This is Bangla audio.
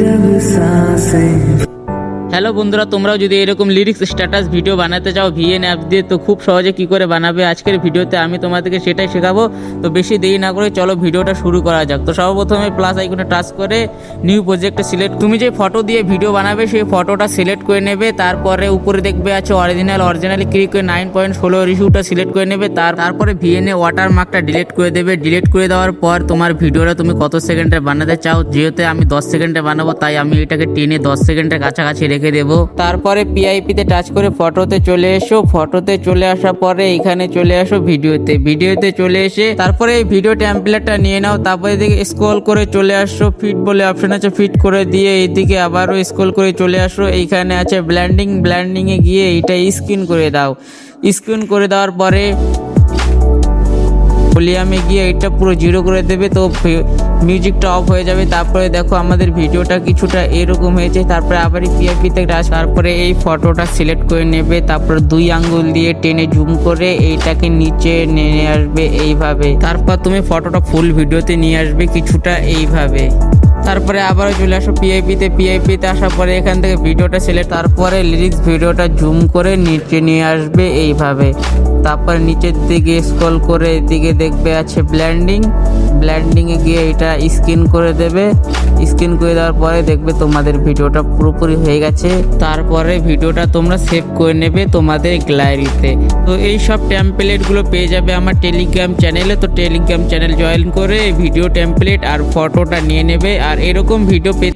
जब साँसें হ্যালো বন্ধুরা, তোমরাও যদি এরকম লিরিক্স স্ট্যাটাস ভিডিও বানাতে চাও ভিএন অ্যাপ দিয়ে, তো খুব সহজে কি করে বানাবে আজকের ভিডিওতে আমি তোমাদেরকে সেটাই শেখাবো। তো বেশি দেরি না করে চলো ভিডিওটা শুরু করা যাক। তো সর্বপ্রথমে প্লাস আইকনে টাচ করে নিউ প্রজেক্টে সিলেক্ট তুমি যে ফটো দিয়ে ভিডিও বানাবে, সেই ফটোটা সিলেক্ট করে নেবে। তারপরে উপরে দেখবে আছে অরিজিনাল অরিজিনালি ক্লিক করে নাইন পয়েন্ট ষোলো রিসিউটা সিলেক্ট করে নেবে। তার তারপরে ভিএনএ ওয়াটার মার্কটা ডিলিট করে দেবে। ডিলিট করে দেওয়ার পর তোমার ভিডিওটা তুমি কত সেকেন্ডে বানাতে চাও? যেহেতু আমি দশ সেকেন্ডে বানাবো, তাই আমি এটাকে টেনে দশ সেকেন্ডের কাছাকাছি রেখে দেবো। তারপরে পিআইপিতে টাচ করে ফটোতে চলে এসো। ফটোতে চলে আসার পরে এখানে চলে আসো ভিডিওতে। ভিডিওতে চলে এসে তারপরে এই ভিডিও টেমপ্লেটটা নিয়ে নাও। তারপরে এদিকে স্ক্রল করে চলে আসো। ফিট বলে অপশন আছে ফিট করে দিয়ে এইদিকে আবারও স্ক্রল করে চলে আসো। এইখানে আছে ব্ল্যান্ডিং ব্ল্যান্ডিংয়ে গিয়ে এইটা স্ক্রিন করে দাও। স্ক্রিন করে দেওয়ার পরে ভলিউমে গিয়ে এটা পুরো জিরো করে দেবে, তো মিউজিকটা অফ হয়ে যাবে। তারপরে দেখো আমাদের ভিডিওটা কিছুটা এরকম হয়েছে। তারপরে আবার পিএফপিতে টাচ তারপরে এই ফটোটা সিলেক্ট করে নেবে। তারপর দুই আঙ্গুল দিয়ে টেনে জুম করে এইটাকে নিচে নিয়ে আসবে এইভাবে। তারপর তুমি ফটোটা ফুল ভিডিওতে নিয়ে আসবে কিছুটা এইভাবে। তারপরে আবারও চলে আসো পিআইপিতে পিআইপিতে আসার পরে এখান থেকে ভিডিওটা সিলেক্ট তারপরে লিরিক্স ভিডিওটা জুম করে নিচে নিয়ে আসবে এইভাবে। তারপরে নিচের দিকে স্ক্রল করে এদিকে দেখবে আছে ব্ল্যান্ডিং ব্ল্যান্ডিংয়ে গিয়ে এটা স্ক্রিন করে দেবে। স্ক্রিন করে দেওয়ার পরে দেখবে তোমাদের ভিডিওটা পুরোপুরি হয়ে গেছে। তারপরে ভিডিওটা তোমরা সেভ করে নেবে তোমাদের গ্যালারিতে তো এই সব টেমপ্লেটগুলো পেয়ে যাবে আমার টেলিগ্রাম চ্যানেলে তো টেলিগ্রাম চ্যানেল জয়েন করে ভিডিও টেমপ্লেট আর ফটোটা নিয়ে নেবে। আর এরকম ভিডিও পেতে